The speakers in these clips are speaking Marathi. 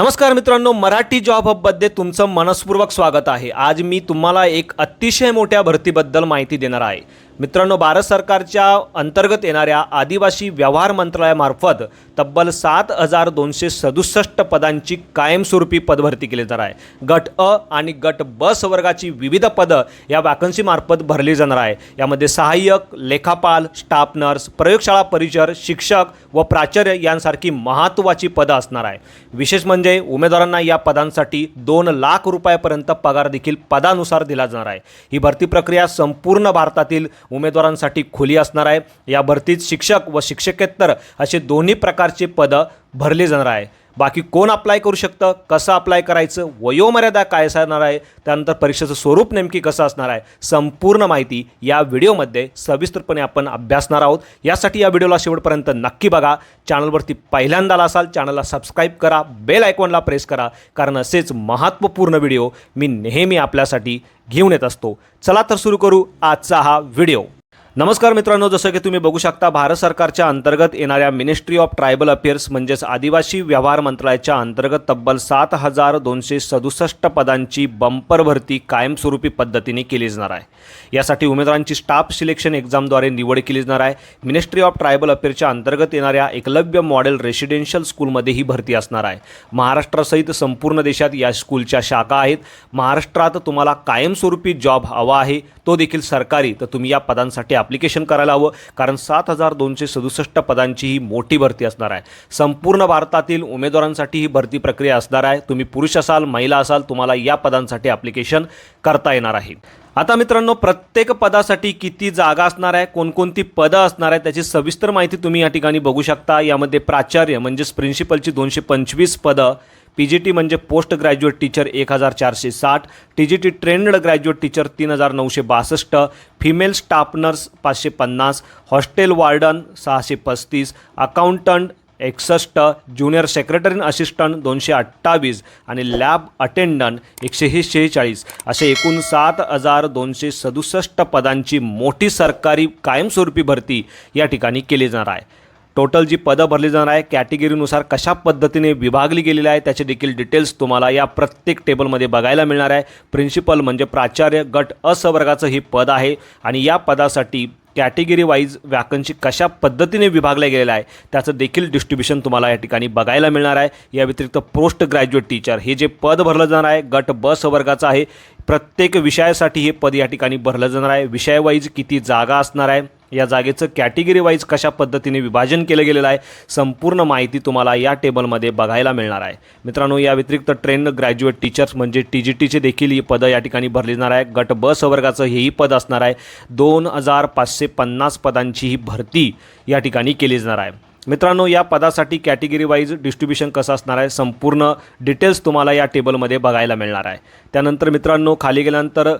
नमस्कार मित्रांनो मराठी जॉब हबमध्ये तुमचं मनस्पूर्वक स्वागत आहे. आज मी तुम्हाला एक अतिशय मोठ्या भरतीबद्दल माहिती देणार आहे. मित्रांनो भारत सरकारच्या अंतर्गत येणाऱ्या आदिवासी व्यवहार मंत्रालयामार्फत तब्बल सात हजार दोनशे सदुसष्ट पदांची कायमस्वरूपी पदभरती केली जाणार आहे. गट अ आणि गट ब वर्गाची विविध पदं या वॅकन्सीमार्फत भरली जाणार आहे. यामध्ये सहाय्यक लेखापाल स्टाफ नर्स प्रयोगशाळा परिचर शिक्षक व प्राचार्य यांसारखी महत्त्वाची पदं असणार आहे. विशेष म्हणजे उमेदवारांना या पदांसाठी दोन लाख रुपयापर्यंत पगार देखील पदानुसार दिला जाणार आहे. ही भरती प्रक्रिया संपूर्ण भारतातील उमेदवारांसाठी खुली असणार आहे. या भरतीत शिक्षक व शिक्षकेतर असे दोन्ही प्रकारची पदं भरली जाणार आहे. बाकी कोण अप्लाय करू शकतं कसं अप्लाय करायचं वयोमर्यादा काय असणार आहे त्यानंतर परीक्षेचं स्वरूप नेमकी कसं असणार आहे संपूर्ण माहिती या व्हिडिओमध्ये सविस्तरपणे आपण अभ्यासणार आहोत. यासाठी या व्हिडिओला शेवटपर्यंत नक्की बघा. चॅनलवरती पहिल्यांदा आला असाल चॅनलला सबस्क्राईब करा बेल आयकॉनला प्रेस करा कारण असेच महत्त्वपूर्ण व्हिडिओ मी नेहमी आपल्यासाठी घेऊन येत असतो. चला तर सुरू करू आजचा हा व्हिडिओ. नमस्कार मित्रांनो जसं की तुम्ही बघू शकता भारत सरकारच्या अंतर्गत येणाऱ्या मिनिस्ट्री ऑफ ट्रायबल अफेअर्स म्हणजेच आदिवासी व्यवहार मंत्रालयाच्या अंतर्गत तब्बल सात हजार दोनशे सदुसष्ट पदांची बंपर भरती कायमस्वरूपी पद्धतीने केली जाणार आहे. यासाठी उमेदवारांची स्टाफ सिलेक्शन एक्झामद्वारे निवड केली जाणार आहे. मिनिस्ट्री ऑफ ट्रायबल अफेअर्सच्या अंतर्गत येणाऱ्या एकलव्य मॉडेल रेसिडेन्शियल स्कूलमध्ये ही भरती असणार आहे. महाराष्ट्रासहित संपूर्ण देशात या स्कूलच्या शाखा आहेत. महाराष्ट्रात तुम्हाला कायमस्वरूपी जॉब हवा आहे तो देखील सरकारी. तर तुम्ही या पदांसाठी ॲप्लिकेशन करायला हवं. कारण सात हजार दोनशे सदुसष्ट पदांची ही मोठी भरती असणार आहे. संपूर्ण भारतातील उमेदवारांसाठी ही भरती प्रक्रिया असणार आहे. तुम्ही पुरुष असाल महिला असाल तुम्हाला या पदांसाठी ॲप्लिकेशन करता येणार आहे. आता मित्रांनो प्रत्येक पदासाठी किती जागा असणार आहे कोणकोणती पदं असणार आहे त्याची सविस्तर माहिती तुम्ही या ठिकाणी बघू शकता. यामध्ये प्राचार्य म्हणजेच प्रिन्सिपलची दोनशे पंचवीस पदं पी जी टी म्हणजे पोस्ट ग्रॅज्युएट टीचर एक हजार चारशे साठ T G T trained graduate teacher तीन हजार नऊशे बासष्ट फिमेल स्टाफ नर्स पाचशे पन्नास हॉस्टेल वार्डन सहाशे पस्तीस अकाउंटंट एकसष्ट ज्युनियर सेक्रेटरी असिस्टंट दोनशे अठ्ठावीस आणि लॅब अटेंडंट एकशे हे शेहेचाळीस. असे एकूण सात हजार दोनशे सदुसष्ट पदांची मोठी सरकारी कायमस्वरूपी भरती या ठिकाणी केली जाणार आहे. टोटल जी पदं भरली जाणार आहे कॅटेगरीनुसार कशा पद्धतीने विभागली गेलेली आहे त्याचे देखील डिटेल्स तुम्हाला या प्रत्येक टेबलमध्ये बघायला मिळणार आहे. प्रिन्सिपल म्हणजे प्राचार्य गट असवर्गाचं हे पद आहे. आणि या पदासाठी कॅटेगरी वाईज वॅकन्सी कशा पद्धतीने विभागल्या गेलेलं आहे त्याचं देखील डिस्ट्रीब्युशन तुम्हाला या ठिकाणी बघायला मिळणार आहे. या व्यतिरिक्त पोस्ट ग्रॅज्युएट टीचर हे जे पद भरलं जाणार आहे गट ब वर्गाचं आहे. प्रत्येक विषयासाठी हे पद या ठिकाणी भरलं जाणार आहे. विषयवाईज किती जागा असणार आहे या जागेचं कॅटेगरी वाईज कशा पद्धतीने विभाजन केलं गेलेलं आहे संपूर्ण माहिती तुम्हाला या टेबलमध्ये बघायला मिळणार आहे. मित्रांनो या व्यतिरिक्त ट्रेन ग्रॅज्युएट टीचर्स म्हणजे टी जी टीचे देखील ही पदं या ठिकाणी भरली जाणार आहे. गट ब वर्गाचं हेही पद असणार आहे. दोन हजार पाचशे पन्नास पदांची ही भरती या ठिकाणी केली जाणार आहे. मित्रांनो या पदासाठी कॅटेगरी वाईज डिस्ट्रीब्युशन कसं असणार आहे संपूर्ण डिटेल्स तुम्हाला या टेबलमध्ये बघायला मिळणार आहे. त्यानंतर मित्रांनो खाली गेल्यानंतर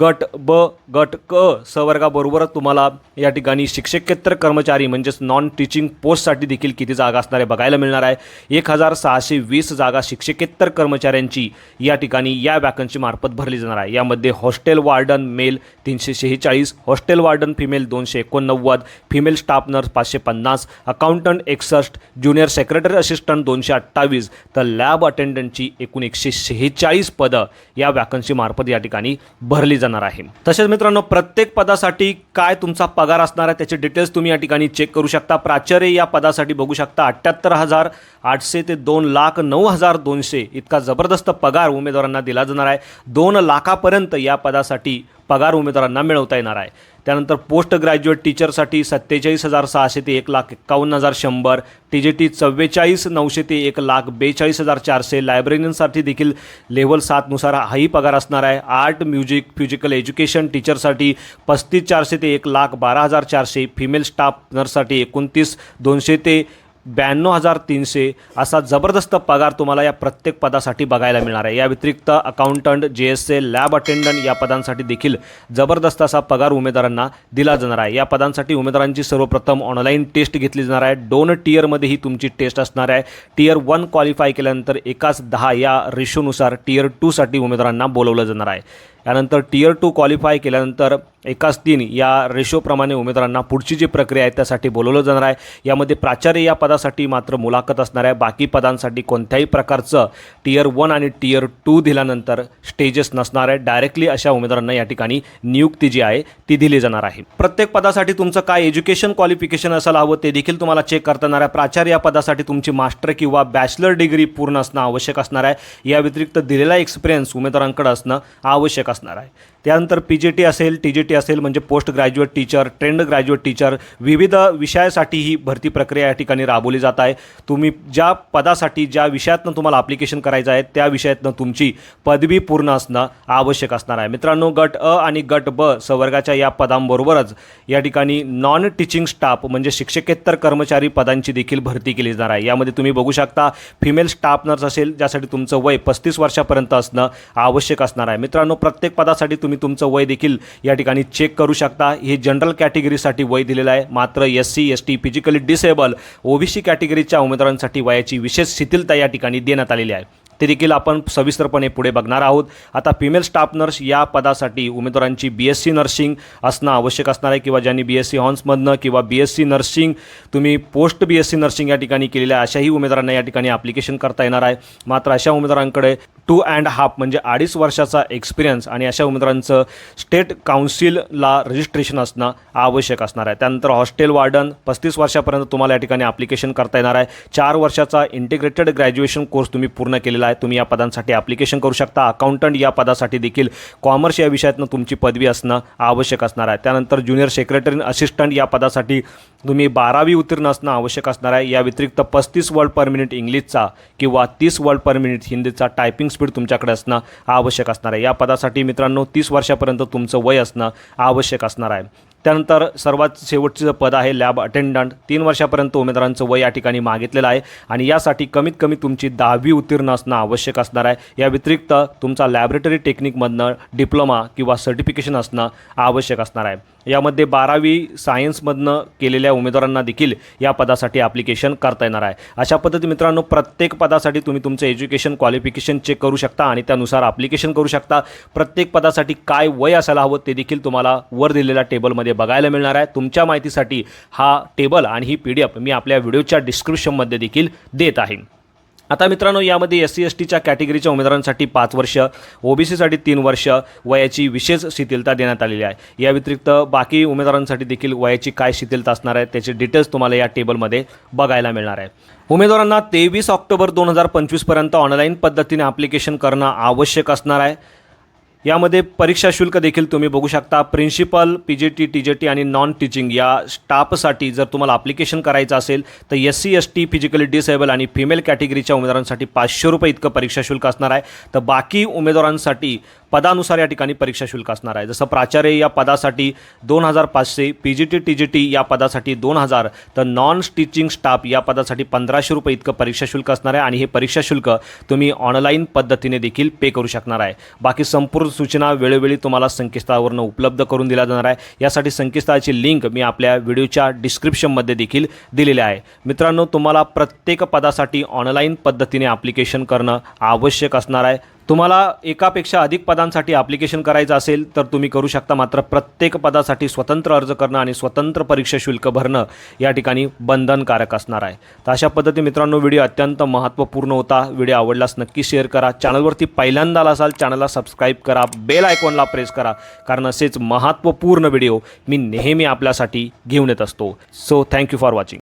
गट ब गट क सवर्गाबरोबरच तुम्हाला या ठिकाणी शिक्षकेतर कर्मचारी म्हणजेच नॉन टीचिंग पोस्टसाठी देखील किती जागा असणार आहे बघायला मिळणार आहे. एक हजार सहाशे वीस जागा शिक्षकेतर कर्मचाऱ्यांची या ठिकाणी या वॅकन्सी मार्फत भरली जाणार आहे. यामध्ये हॉस्टेल वार्डन मेल तीनशे शेहेचाळीस हॉस्टेल वार्डन फिमेल दोनशे एकोणनव्वद फिमेल स्टाफ नर्स पाचशे पन्नास अकाउंटंट एकसष्ट ज्युनियर सेक्रेटरी असिस्टंट दोनशे अठ्ठावीस तर लॅब अटेंडंटची एकूण एकशे शेहेचाळीस पदं या वॅकन्सी मार्फत या ठिकाणी भरली जाणार आहे. तसेच मित्रांनो प्रत्येक पदासाठी काय तुमचा पगार असणार आहे त्याचे डिटेल्स तुम्ही या ठिकाणी चेक करू शकता. प्राचार्य या पदासाठी बघू शकता अठ्ठ्याहत्तर हजार आठशे ते दोन लाख नऊ हजार दोनशे इतका जबरदस्त पगार उमेदवारांना दिला जाणार आहे. दोन लाखापर्यंत या पदासाठी पगार उमेदवारांना मिळवता येणार आहे. त्यानंतर पोस्ट ग्रॅज्युएट टीचरसाठी सत्तेचाळीस हजार सहाशे ते एक लाख एक्कावन्न हजार शंभर टी जे टी चव्वेचाळीस नऊशे ते एक लाख बेचाळीस हजार चारशे लायब्ररीयनसाठी देखील लेवल सातनुसार हाही पगार असणार आहे. आर्ट म्युझिक फिजिकल एज्युकेशन टीचरसाठी पस्तीस चारशे ते एक लाख बारा हजार चारशे फिमेल स्टाफ नर्ससाठी एकोणतीस दोनशे ते ब्याण्णव हजार तीनशे असा जबरदस्त पगार तुम्हाला या प्रत्येक पदासाठी बघायला मिळणार आहे. या व्यतिरिक्त अकाउंटंट जे एस ए लॅब अटेंडंट या पदांसाठी देखील जबरदस्त असा पगार उमेदवारांना दिला जाणार आहे. या पदांसाठी उमेदवारांची सर्वप्रथम ऑनलाईन टेस्ट घेतली जाणार आहे. दोन टियरमध्ये ही तुमची टेस्ट असणार आहे. टियर वन क्वालिफाय केल्यानंतर एकाच दहा या रेशोनुसार टियर टूसाठी उमेदवारांना बोलवलं जाणार आहे. यानंतर टियर टू क्वालिफाय केल्यानंतर एकाच तीन या रेशोप्रमाणे उमेदवारांना पुढची जी प्रक्रिया आहे त्यासाठी बोलवलं जाणार आहे. यामध्ये प्राचार्य या पदासाठी मात्र मुलाखत असणार आहे. बाकी पदांसाठी कोणत्याही प्रकारचं टियर वन आणि टियर टू दिल्यानंतर स्टेजेस नसणार आहे. डायरेक्टली अशा उमेदवारांना या ठिकाणी नियुक्ती जी आहे ती दिली जाणार आहे. प्रत्येक पदासाठी तुमचं काय एज्युकेशन क्वालिफिकेशन असायला हवं ते देखील तुम्हाला चेक करता येणार आहे. प्राचार्य या पदासाठी तुमची मास्टर किंवा बॅचलर डिग्री पूर्ण असणं आवश्यक असणार आहे. या व्यतिरिक्त दिलेला एक्सपिरियन्स उमेदवारांकडे असणं आवश्यक असणार आहे. त्यानंतर पी जी टी असेल टी जी टी असेल म्हणजे post graduate teacher trained graduate teacher विविध विषयासाठी ही भरती प्रक्रिया या ठिकाणी राबवली जात आहे. तुम्ही ज्या पदासाठी ज्या विषयातनं तुम्हाला अप्लिकेशन करायचं आहे त्या विषयातनं तुमची पदवी पूर्ण असणं आवश्यक असणार आहे. मित्रांनो गट अ आणि गट ब संवर्गाच्या या पदांबरोबरच या ठिकाणी नॉन टीचिंग स्टाफ म्हणजे शिक्षकेतर कर्मचारी पदांची देखील भरती केली जाणार आहे. यामध्ये तुम्ही बघू शकता फिमेल स्टाफ नर्स असेल ज्यासाठी तुमचं वय पस्तीस वर्षापर्यंत असणं आवश्यक असणार आहे. मित्रांनो प्रत्येक प्रत्येक पदासाठी तुम्ही तुमचं वय देखील या ठिकाणी चेक करू शकता. हे जनरल कॅटेगरीसाठी वय दिलेलं आहे. मात्र S C S T physically disable OBC कॅटेगरीच्या उमेदवारांसाठी वयाची विशेष शिथिलता या ठिकाणी देण्यात आलेली आहे. ते देखील आपण सविस्तरपणे पुढे बघणार आहोत. आता फिमेल स्टाफ नर्स या पदासाठी उमेदवारांची बी एस सी नर्सिंग असणं आवश्यक असणार आहे किंवा ज्यांनी बी एस सी हॉर्न्समधनं किंवा बी एस सी नर्सिंग तुम्ही post B S C nursing या ठिकाणी केलेल्या आहे अशाही उमेदवारांना या ठिकाणी ॲप्लिकेशन करता येणार आहे. मात्र अशा उमेदवारांकडे टू अँड हाफ म्हणजे अडीच वर्षाचा एक्सपिरियन्स आणि अशा उमेदवारांचं स्टेट काउन्सिलला रजिस्ट्रेशन असणं आवश्यक असणार आहे. त्यानंतर हॉस्टेल वार्डन पस्तीस वर्षापर्यंत तुम्हाला या ठिकाणी ॲप्लिकेशन करता येणार आहे. चार वर्षाचा इंटिग्रेटेड ग्रॅज्युएशन कोर्स तुम्ही पूर्ण केलेला आहे. तुम्ही या पदांसाठी ॲप्लिकेशन करू शकता. अकाउंटंट या पदासाठी देखील कॉमर्स या विषयातनं तुमची पदवी असणं आवश्यक असणार आहे. त्यानंतर ज्युनियर सेक्रेटरी असिस्टंट या पदासाठी तुम्ही बारावी उत्तीर्ण असणं आवश्यक असणार आहे. या व्यतिरिक्त पस्तीस वर्ड पर मिनिट इंग्लिशचा किंवा तीस वर्ड पर मिनिट हिंदीचा टायपिंग स्पीड तुमच्याकडे असणं आवश्यक असणार आहे. या पदासाठी मित्रांनो तीस वर्षापर्यंत तुमचं वय असणं आवश्यक असणार आहे. त्यानंतर सर्वात शेवटचं पद आहे लॅब अटेंडंट तीन वर्षापर्यंत उमेदवारांचं वय या ठिकाणी मागितलेलं आहे. आणि यासाठी कमीत कमी तुमची दहावी उत्तीर्ण असणं आवश्यक असणार आहे. या व्यतिरिक्त तुमचा लॅबोरेटरी टेक्निकमधनं डिप्लोमा किंवा सर्टिफिकेशन असणं आवश्यक असणार आहे. यामध्ये बारावी सायन्समधनं केलेल्या उमेदवारांना देखील या पदासाठी ॲप्लिकेशन करता येणार आहे. अशा पद्धती मित्रांनो प्रत्येक पदासाठी तुम्ही तुमचं एज्युकेशन क्वालिफिकेशन चेक करू शकता आणि त्यानुसार ॲप्लिकेशन करू शकता. प्रत्येक पदासाठी काय वय असायला हवं ते देखील तुम्हाला वर दिलेल्या टेबलमध्ये बघायला मिळणार आहे. तुमच्या माहितीसाठी हा टेबल आणि ही पी डी एफ मी आपल्या व्हिडिओच्या डिस्क्रिप्शनमध्ये देखील देत आहे. आता मित्रांनो यामध्ये एस सी एस टीच्या कॅटेगरीच्या उमेदवारांसाठी पाच वर्ष ओ बी सीसाठी तीन वर्ष वयाची विशेष शिथिलता देण्यात आलेली आहे. या व्यतिरिक्त बाकी उमेदवारांसाठी देखील वयाची काय शिथिलता असणार आहे त्याचे डिटेल्स तुम्हाला या टेबलमध्ये बघायला मिळणार आहे. उमेदवारांना तेवीस ऑक्टोबर दोन हजार पंचवीसपर्यंत ऑनलाईन पद्धतीने ॲप्लिकेशन करणं आवश्यक असणार आहे. यामध्ये परीक्षा शुल्क देखील तुम्ही बघू शकता. Principal P G T T G T आणि नॉन टीचिंग या स्टाफसाठी जर तुम्हाला ॲप्लिकेशन करायचं असेल तर S C S T physically disable आणि फिमेल कॅटेगरीच्या उमेदवारांसाठी पाचशे रुपये इतकं परीक्षा शुल्क असणार आहे. तर बाकी उमेदवारांसाठी पदानुसार या ठिकाणी परीक्षा शुल्क असणार आहे. जसं प्राचार्य या पदासाठी दोन हजार पाचशे P G T T G T या पदासाठी दोन हजार तर नॉन टीचिंग स्टाफ या पदासाठी पंधराशे रुपये इतकं परीक्षा शुल्क असणार आहे आणि हे परीक्षा शुल्क तुम्ही ऑनलाईन पद्धतीने देखील पे करू शकणार आहे. बाकी संपूर्ण सूचना वेळोवेळी तुम्हाला संकेतस्थळावरनं उपलब्ध करून दिल्या जाणार आहे. यासाठी संकेतस्थळाची लिंक मी आपल्या व्हिडिओच्या डिस्क्रिप्शनमध्ये देखील दिलेली आहे. मित्रांनो तुम्हाला प्रत्येक पदासाठी ऑनलाईन पद्धतीने ॲप्लिकेशन करणं आवश्यक असणार आहे. तुम्हाला एकापेक्षा अधिक पदांसाठी ॲप्लिकेशन करायचं असेल तर तुम्ही करू शकता मात्र प्रत्येक पदासाठी स्वतंत्र अर्ज करणं आणि स्वतंत्र परीक्षा शुल्क भरणं या ठिकाणी बंधनकारक असणार आहे. तर अशा पद्धती मित्रांनो व्हिडिओ अत्यंत महत्त्वपूर्ण होता. व्हिडिओ आवडलास नक्की शेअर करा. चॅनलवरती पहिल्यांदा आला असाल चॅनलला सबस्क्राईब करा. बेल आयकॉनला प्रेस करा. कारण असेच महत्त्वपूर्ण व्हिडिओ मी नेहमी आपल्यासाठी घेऊन येत असतो. So thank you for watching